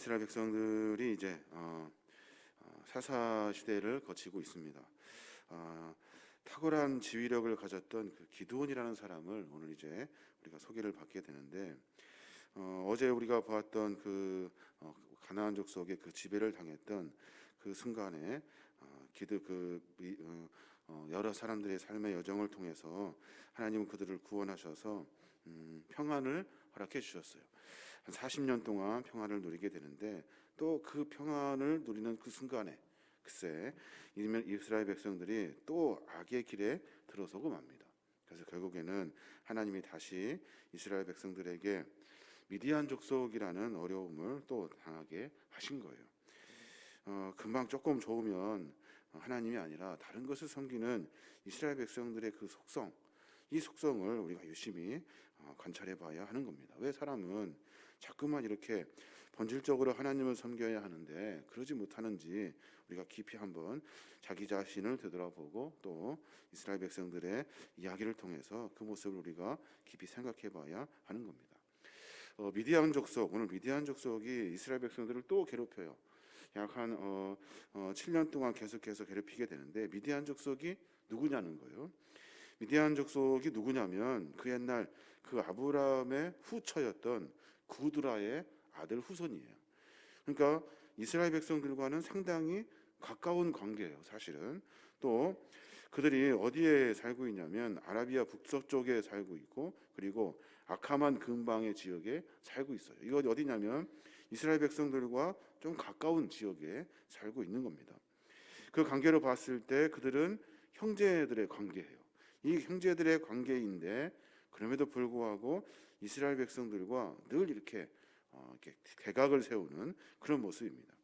이스라엘 백성들이 이제 어, 어, 사사 시대를 거치고 있습니다. 어, 탁월한 지휘력을 가졌던 그 기드온이라는 사람을 오늘 이제 우리가 소개를 받게 되는데 어, 어제 우리가 보았던 그 어, 가나안 족속의 그 지배를 당했던 그 순간에 어, 기드 그 미- 어, 어, 여러 사람들의 삶의 여정을 통해서 하나님은 그들을 구원하셔서 음, 평안을 허락해 주셨어요. 한 40년 동안 평안을 누리게 되는데 또 그 평안을 누리는 그 순간에 글쎄 이면 이스라엘 백성들이 또 악의 길에 들어서고 맙니다. 그래서 결국에는 하나님이 다시 이스라엘 백성들에게 미디안 족속이라는 어려움을 또 당하게 하신 거예요. 어, 금방 조금 좋으면 하나님이 아니라 다른 것을 섬기는 이스라엘 백성들의 그 속성, 이 속성을 우리가 유심히 어, 관찰해 봐야 하는 겁니다. 왜 사람은 자꾸만 이렇게 본질적으로 하나님을 섬겨야 하는데 그러지 못하는지 우리가 깊이 한번 자기 자신을 되돌아보고 또 이스라엘 백성들의 이야기를 통해서 그 모습을 우리가 깊이 생각해 봐야 하는 겁니다. 어, 미디안 족속 오늘 미디안 족속이 이스라엘 백성들을 또 괴롭혀요. 약한 어, 어, 7년 동안 계속해서 괴롭히게 되는데 미디안 족속이 누구냐는 거예요. 미디안 족속이 누구냐면 그 옛날 그 아브라함의 후처였던 구드라의 아들 후손이에요. 그러니까 이스라엘 백성들과는 상당히 가까운 관계예요. 사실은 또 그들이 어디에 살고 있냐면 아라비아 북서쪽에 살고 있고 그리고 아카만 근방의 지역에 살고 있어요. 이거 어디냐면 이스라엘 백성들과 좀 가까운 지역에 살고 있는 겁니다. 그 관계로 봤을 때 그들은 형제들의 관계예요. 이 형제들의 관계인데 그럼에도 불구하고 이스라엘 백성들과 늘 이렇게 어, 대각을 세우는 그런 모습입니다.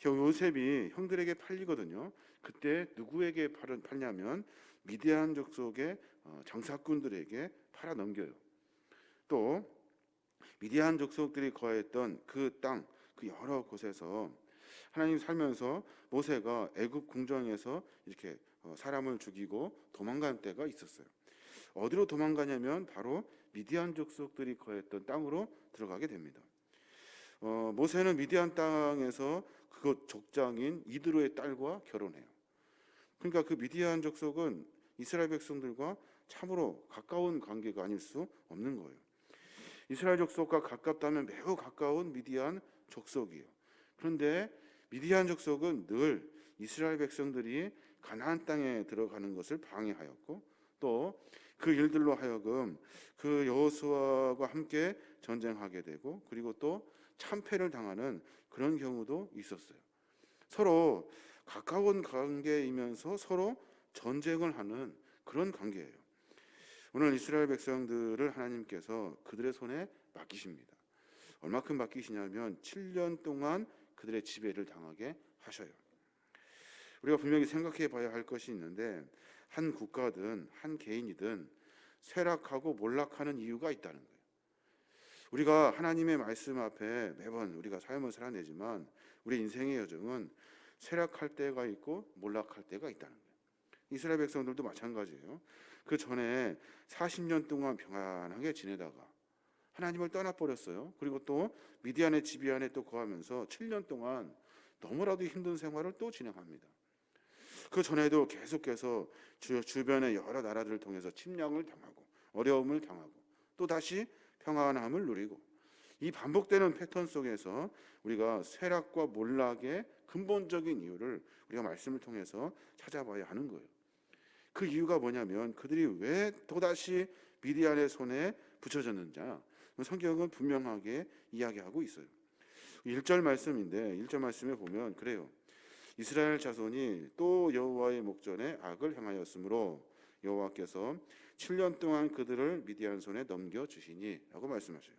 형 요셉이 형들에게 팔리거든요. 그때 누구에게 팔- 팔냐면 미디안 족속의 어, 장사꾼들에게 팔아 넘겨요. 또 미디안 족속들이 거했던 그 땅, 그 여러 곳에서 하나님 살면서 모세가 애굽 궁정에서 이렇게 어, 사람을 죽이고 도망간 때가 있었어요. 어디로 도망가냐면 바로 미디안 족속들이 거했던 땅으로 들어가게 됩니다. 어, 모세는 미디안 땅에서 그곳 족장인 이드로의 딸과 결혼해요. 그러니까 그 미디안 족속은 이스라엘 백성들과 참으로 가까운 관계가 아닐 수 없는 거예요. 이스라엘 족속과 가깝다면 매우 가까운 미디안 족속이에요. 그런데 미디안 족속은 늘 이스라엘 백성들이 가나안 땅에 들어가는 것을 방해하였고 또 그 일들로 하여금 그 여호수아와 함께 전쟁하게 되고 그리고 또 참패를 당하는 그런 경우도 있었어요. 서로 가까운 관계이면서 서로 전쟁을 하는 그런 관계예요. 오늘 이스라엘 백성들을 하나님께서 그들의 손에 맡기십니다. 얼마큼 맡기시냐면 7년 동안 그들의 지배를 당하게 하셔요. 우리가 분명히 생각해 봐야 할 것이 있는데 한 국가든 한 개인이든 쇠락하고 몰락하는 이유가 있다는 거예요. 우리가 하나님의 말씀 앞에 매번 우리가 삶을 살아내지만 우리 인생의 여정은 쇠락할 때가 있고 몰락할 때가 있다는 거예요. 이스라엘 백성들도 마찬가지예요. 그 전에 40년 동안 평안하게 지내다가 하나님을 떠나 버렸어요. 그리고 또 미디안의 지배 안에 또 거하면서 7년 동안 너무나도 힘든 생활을 또 진행합니다. 그 전에도 계속해서 주, 주변의 여러 나라들을 통해서 침략을 당하고 어려움을 당하고 또 다시 평안함을 누리고 이 반복되는 패턴 속에서 우리가 쇠락과 몰락의 근본적인 이유를 우리가 말씀을 통해서 찾아봐야 하는 거예요. 그 이유가 뭐냐면 그들이 왜 또다시 미디안의 손에 붙여졌는지 성경은 분명하게 이야기하고 있어요. 1절 말씀인데 1절 말씀에 보면 그래요. 이스라엘 자손이 또 여호와의 목전에 악을 행하였으므로 여호와께서 7년 동안 그들을 미디안 손에 넘겨 주시니라고 말씀하셔요.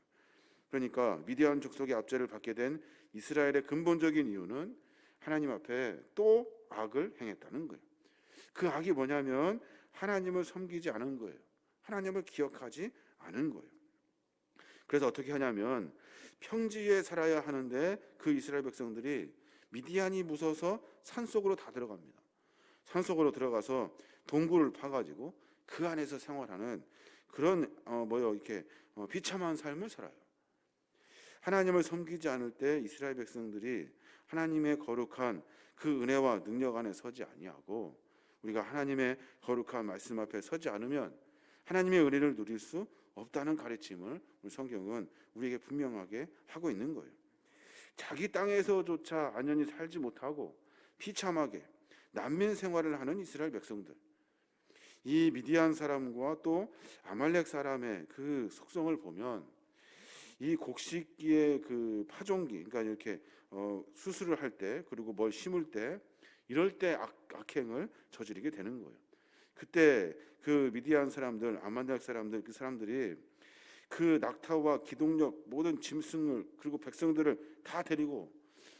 그러니까 미디안 족속의 압제를 받게 된 이스라엘의 근본적인 이유는 하나님 앞에 또 악을 행했다는 거예요. 그 악이 뭐냐면 하나님을 섬기지 않은 거예요. 하나님을 기억하지 않은 거예요. 그래서 어떻게 하냐면 평지에 살아야 하는데 그 이스라엘 백성들이 미디안이 무서워서 산 속으로 다 들어갑니다. 산 속으로 들어가서 동굴을 파가지고 그 안에서 생활하는 그런 어 뭐요 이렇게 어, 비참한 삶을 살아요. 하나님을 섬기지 않을 때 이스라엘 백성들이 하나님의 거룩한 그 은혜와 능력 안에 서지 아니하고 우리가 하나님의 거룩한 말씀 앞에 서지 않으면 하나님의 은혜를 누릴 수 없다는 가르침을 우리 성경은 우리에게 분명하게 하고 있는 거예요. 자기 땅에서조차 안연히 살지 못하고 비참하게 난민 생활을 하는 이스라엘 백성들. 이 미디안 사람과 또 아말렉 사람의 그 속성을 보면 이 곡식기의 그 파종기, 그러니까 이렇게 어, 수술을 할 때 그리고 뭘 심을 때 이럴 때 악, 악행을 저지르게 되는 거예요. 그때 그 미디안 사람들, 아말렉 사람들 그 사람들이 그 낙타와 기동력 모든 짐승을 그리고 백성들을 다 데리고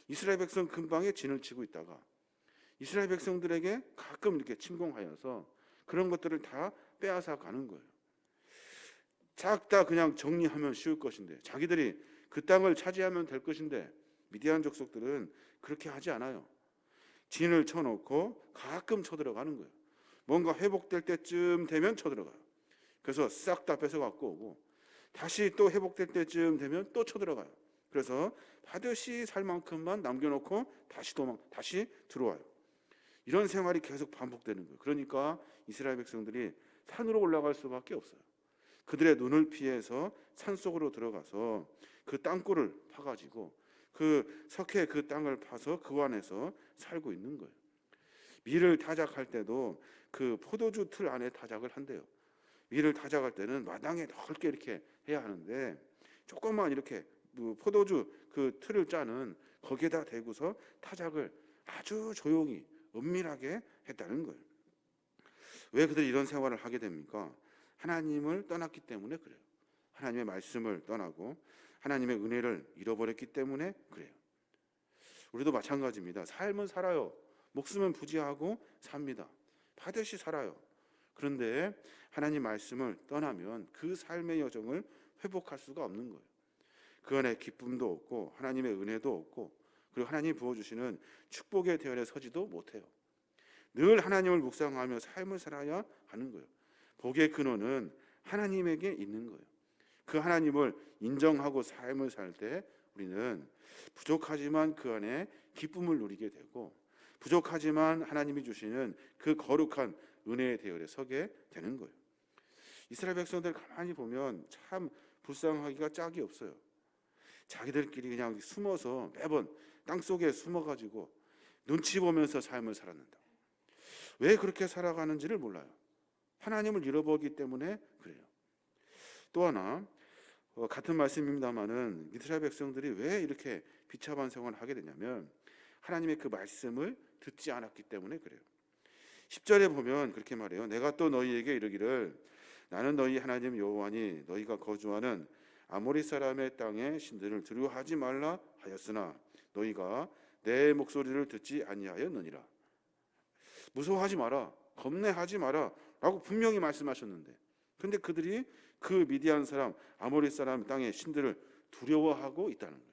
이스라엘 백성 근방에 진을 치고 있다가 이스라엘 백성들에게 가끔 이렇게 침공하여서 그런 것들을 다 빼앗아 가는 거예요. 작다 그냥 정리하면 쉬울 것인데 자기들이 그 땅을 차지하면 될 것인데 미디안 족속들은 그렇게 하지 않아요. 진을 쳐놓고 가끔 쳐들어가는 거예요. 뭔가 회복될 때쯤 되면 쳐들어가요. 그래서 싹 다 뺏어 갖고 오고 다시 또 회복될 때쯤 되면 또 쳐들어가요. 그래서 반드시 살 만큼만 남겨놓고 다시 도망 다시 들어와요. 이런 생활이 계속 반복되는 거예요. 그러니까 이스라엘 백성들이 산으로 올라갈 수밖에 없어요. 그들의 눈을 피해서 산 속으로 들어가서 그 땅굴을 파가지고 그 석회 그 땅을 파서 그 안에서 살고 있는 거예요. 밀을 타작할 때도 그 포도주 틀 안에 타작을 한대요. 밀을 타작할 때는 마당에 넓게 이렇게 해야 하는데 조금만 이렇게 뭐 포도주 그 틀을 짜는 거기에다 대고서 타작을 아주 조용히 은밀하게 했다는 거예요. 왜 그들이 이런 생활을 하게 됩니까? 하나님을 떠났기 때문에 그래요. 하나님의 말씀을 떠나고 하나님의 은혜를 잃어버렸기 때문에 그래요. 우리도 마찬가지입니다. 삶은 살아요. 목숨은 부지하고 삽니다. 반드시 살아요. 그런데 하나님 말씀을 떠나면 그 삶의 여정을 회복할 수가 없는 거예요. 그 안에 기쁨도 없고 하나님의 은혜도 없고 그리고 하나님 부어주시는 축복의 대열에 서지도 못해요. 늘 하나님을 묵상하며 삶을 살아야 하는 거예요. 복의 근원은 하나님에게 있는 거예요. 그 하나님을 인정하고 삶을 살 때 우리는 부족하지만 그 안에 기쁨을 누리게 되고 부족하지만 하나님이 주시는 그 거룩한 은혜의 대열에 서게 되는 거예요. 이스라엘 백성들 가만히 보면 참 불쌍하기가 짝이 없어요. 자기들끼리 그냥 숨어서 매번 땅 속에 숨어가지고 눈치 보면서 삶을 살았는다. 왜 그렇게 살아가는지를 몰라요. 하나님을 잃어버리기 때문에 그래요. 또 하나 어, 같은 말씀입니다만은 이스라엘 백성들이 왜 이렇게 비참한 생활을 하게 되냐면 하나님의 그 말씀을 듣지 않았기 때문에 그래요. 10절에 보면 그렇게 말해요. 내가 또 너희에게 이르기를 나는 너희 하나님 여호와니 너희가 거주하는 아모리 사람의 땅의 신들을 두려워하지 말라 하였으나 너희가 내 목소리를 듣지 아니하였느니라. 무서워하지 마라. 겁내하지 마라. 라고 분명히 말씀하셨는데 근데 그들이 그 미디안 사람 아모리 사람 땅의 신들을 두려워하고 있다는 거예요.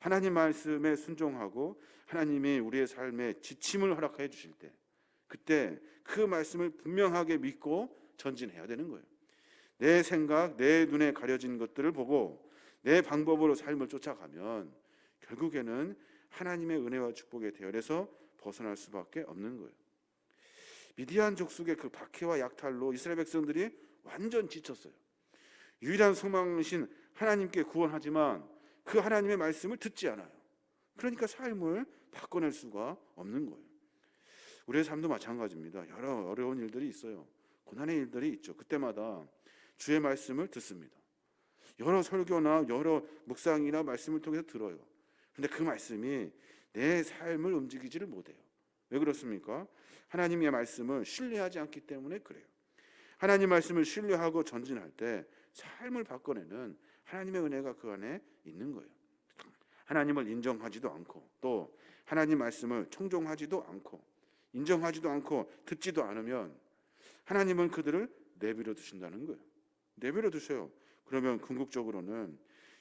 하나님 말씀에 순종하고 하나님이 우리의 삶에 지침을 허락해 주실 때 그때 그 말씀을 분명하게 믿고 전진해야 되는 거예요. 내 생각, 내 눈에 가려진 것들을 보고 내 방법으로 삶을 쫓아가면 결국에는 하나님의 은혜와 축복의 대열에서 벗어날 수밖에 없는 거예요. 미디안 족속의 그 박해와 약탈로 이스라엘 백성들이 완전 지쳤어요. 유일한 소망이신 하나님께 구원하지만 그 하나님의 말씀을 듣지 않아요. 그러니까 삶을 바꿔낼 수가 없는 거예요. 우리의 삶도 마찬가지입니다. 여러 어려운 일들이 있어요. 고난의 일들이 있죠. 그때마다 주의 말씀을 듣습니다. 여러 설교나 여러 묵상이나 말씀을 통해서 들어요. 근데 그 말씀이 내 삶을 움직이지를 못해요. 왜 그렇습니까? 하나님의 말씀을 신뢰하지 않기 때문에 그래요. 하나님 말씀을 신뢰하고 전진할 때 삶을 바꿔내는 하나님의 은혜가 그 안에 있는 거예요. 하나님을 인정하지도 않고 또 하나님 말씀을 청종하지도 않고 인정하지도 않고 듣지도 않으면 하나님은 그들을 내버려 두신다는 거예요. 내버려 두세요. 그러면 궁극적으로는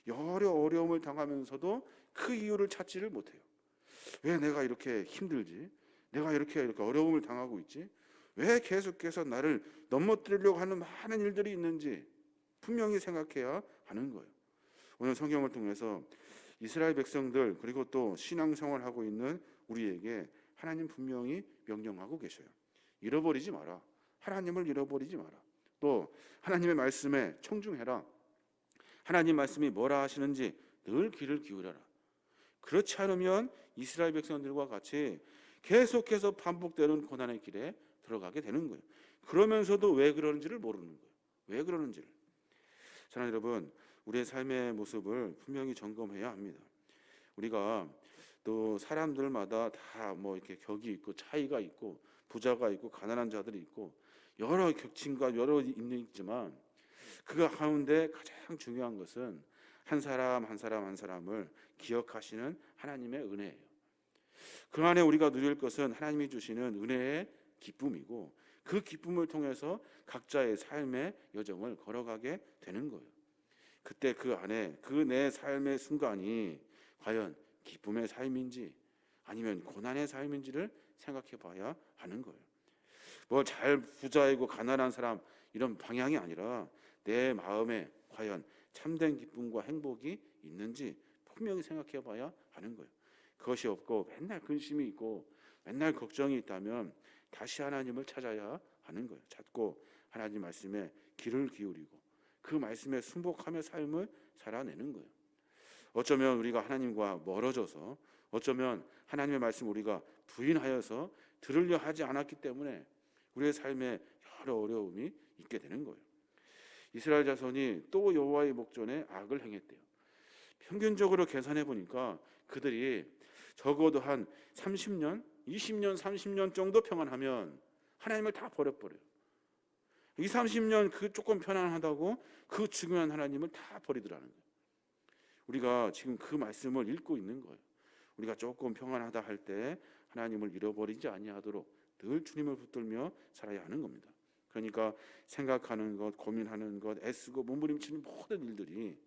여러 어려움을 당하면서도 그 이유를 찾지를 못해요. 왜 내가 이렇게 힘들지? 내가 이렇게 이렇게 어려움을 당하고 있지? 왜 계속해서 나를 넘어뜨리려고 하는 많은 일들이 있는지 분명히 생각해야 하는 거예요. 오늘 성경을 통해서 이스라엘 백성들 그리고 또 신앙생활 하고 있는 우리에게 하나님 분명히 명령하고 계셔요. 잃어버리지 마라. 하나님을 잃어버리지 마라. 또 하나님의 말씀에 청중해라. 하나님 말씀이 뭐라 하시는지 늘 귀를 기울여라. 그렇지 않으면 이스라엘 백성들과 같이 계속해서 반복되는 고난의 길에 들어가게 되는 거예요. 그러면서도 왜 그러는지를 모르는 거예요. 왜 그러는지를. 저는 여러분 우리의 삶의 모습을 분명히 점검해야 합니다. 우리가 또 사람들마다 다 뭐 이렇게 격이 있고 차이가 있고 부자가 있고 가난한 자들이 있고 여러 격침과 여러 있는 있지만 그 가운데 가장 중요한 것은 한 사람 한 사람 한 사람을 기억하시는 하나님의 은혜예요. 그 안에 우리가 누릴 것은 하나님이 주시는 은혜의 기쁨이고 그 기쁨을 통해서 각자의 삶의 여정을 걸어가게 되는 거예요. 그때 그 안에 그 내 삶의 순간이 과연 기쁨의 삶인지 아니면 고난의 삶인지를 생각해 봐야 하는 거예요. 뭐 잘 부자이고 가난한 사람 이런 방향이 아니라 내 마음에 과연 참된 기쁨과 행복이 있는지 분명히 생각해 봐야 하는 거예요. 그것이 없고 맨날 근심이 있고 맨날 걱정이 있다면 다시 하나님을 찾아야 하는 거예요. 찾고 하나님 말씀에 귀를 기울이고 그 말씀에 순복하며 삶을 살아내는 거예요. 어쩌면 우리가 하나님과 멀어져서 어쩌면 하나님의 말씀 우리가 부인하여서 들으려 하지 않았기 때문에 우리의 삶에 여러 어려움이 있게 되는 거예요. 이스라엘 자손이 또 여호와의 목전에 악을 행했대요. 평균적으로 계산해 보니까 그들이 적어도 한 30년, 20년, 30년 정도 평안하면 하나님을 다 버려버려요. 이 30년 그 조금 편안하다고 그 중요한 하나님을 다 버리더라는 거예요. 우리가 지금 그 말씀을 읽고 있는 거예요. 우리가 조금 평안하다 할 때 하나님을 잃어버리지 아니하도록 늘 주님을 붙들며 살아야 하는 겁니다. 그러니까 생각하는 것, 고민하는 것, 애쓰고 몸부림치는 모든 일들이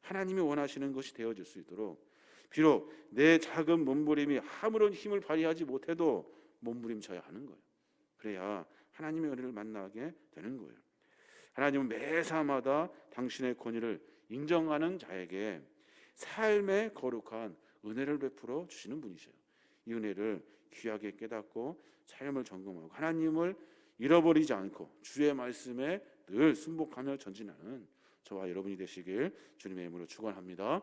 하나님이 원하시는 것이 되어질 수 있도록 비록 내 작은 몸부림이 아무런 힘을 발휘하지 못해도 몸부림쳐야 하는 거예요. 그래야 하나님의 은혜를 만나게 되는 거예요. 하나님은 매사마다 당신의 권위를 인정하는 자에게 삶의 거룩한 은혜를 베풀어 주시는 분이셔요. 이 은혜를 귀하게 깨닫고 삶을 점검하고 하나님을 잃어버리지 않고 주의 말씀에 늘 순복하며 전진하는 저와 여러분이 되시길 주님의 이름으로 축원합니다.